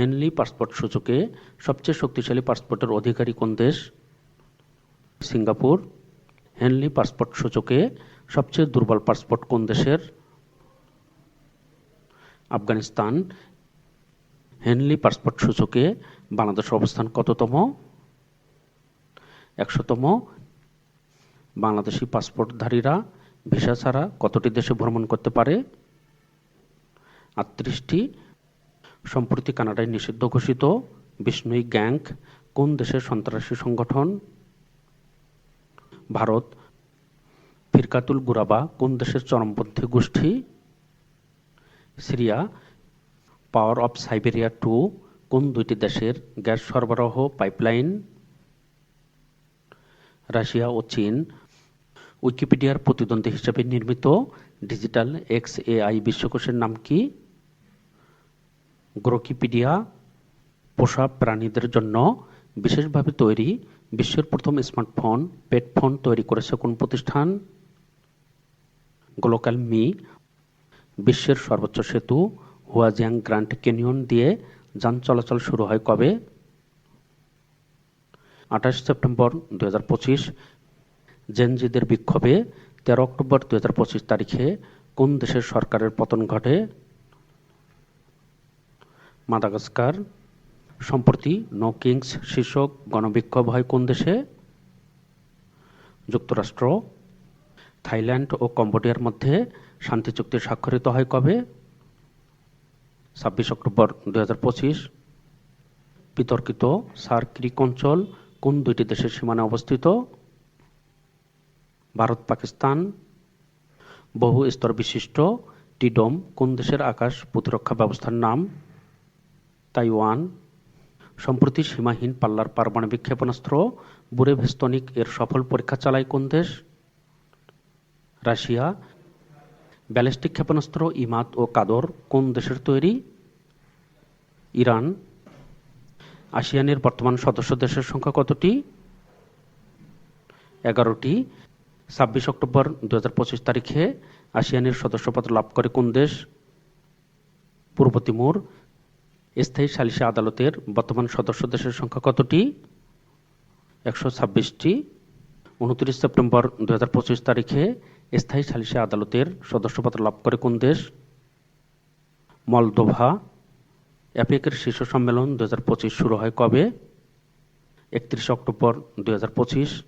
Henley passport সূচকে সবচেয়ে শক্তিশালী পাসপোর্টের অধিকারী কোন দেশ? সিঙ্গাপুর। হেনলি পাসপোর্ট সূচকে সবচেয়ে দুর্বল পাসপোর্ট কোন দেশের? আফগানিস্তান। হেনলি পাসপোর্ট সূচকে বাংলাদেশের অবস্থান কততম? একশোতম। বাংলাদেশি পাসপোর্টধারীরা ভিসা ছাড়া কতটি দেশে ভ্রমণ করতে পারে? আটত্রিশটি। সম্প্রতি কানাডায় নিষিদ্ধ ঘোষিত বিষ্ণুই গ্যাং কোন দেশের সন্ত্রাসী সংগঠন? ভারত, ফিরকাতুল গুরাবা কোন দেশের চরমপন্থী গোষ্ঠী? Syria, Power of Siberia two কোন দুইটি দেশের গ্যাস সরবরাহ পাইপলাইন? রাশিয়া ও চীন, উইকিপিডিয়ার প্রতিদ্বন্দ্বী হিসেবে নির্মিত ডিজিটাল এক্স এআই বিশ্বকোষের নাম কি? গ্রোকিপিডিয়া পোষা প্রাণীদের জন্য বিশেষভাবে তৈরি বিশ্বের প্রথম স্মার্টফোন পেট ফোন তৈরি করেছে কোন প্রতিষ্ঠান? গ্লোকাল মি বিশ্বের সর্বোচ্চ সেতু হুয়াজিয়াং গ্র্যান্ড ক্যানিয়ন দিয়ে যান চলাচল শুরু হয় কবে? আঠাশ সেপ্টেম্বর দু হাজার পঁচিশ, জেনজিদের বিক্ষোভে তেরো অক্টোবর দু হাজার পঁচিশ তারিখে কোন দেশের সরকারের পতন ঘটে? মাদাগাস্কার। সম্প্রতি নো কিংস শীর্ষক গণবিক্ষোভ হয় কোন দেশে? যুক্তরাষ্ট্র, থাইল্যান্ড ও কম্বোডিয়ার মধ্যে শান্তি চুক্তি স্বাক্ষরিত হয় কবে? ছাব্বিশ অক্টোবর দু হাজার পঁচিশ। বিতর্কিত সার ক্রিক অঞ্চল কোন দুইটি দেশের সীমানায় অবস্থিত? ভারত, পাকিস্তান। বহু স্তর বিশিষ্ট টিডোম কোন দেশের আকাশ প্রতিরক্ষা ব্যবস্থার নাম? তাইওয়ান, সম্প্রতি সীমাহীন পাল্লার পারমাণবিক ক্ষেপণাস্ত্র বুরেভেস্তনিক এর সফল পরীক্ষা চালায় কোন দেশ? রাশিয়া, ব্যালিস্টিক ক্ষেপণাস্ত্র ইমাদ ও কাদর কোন দেশের তৈরি? ইরান, আসিয়ানের বর্তমান সদস্য দেশের সংখ্যা কতটি? এগারোটি। ছাব্বিশ অক্টোবর দু হাজার পঁচিশ তারিখে আসিয়ানের সদস্যপদ লাভ করে কোন দেশ? পূর্ব তিমুর স্থায়ী সালিসি আদালতের বর্তমান সদস্য দেশের সংখ্যা কতটি? একশো ছাব্বিশটি। উনত্রিশ সেপ্টেম্বর দু তারিখে স্থায়ী সালিসি আদালতের সদস্যপদ লাভ করে কোন দেশ? মলদোভা। অ্যাপেকের শীর্ষ সম্মেলন দু শুরু হয় কবে? একত্রিশ অক্টোবর দু হাজার পঁচিশ।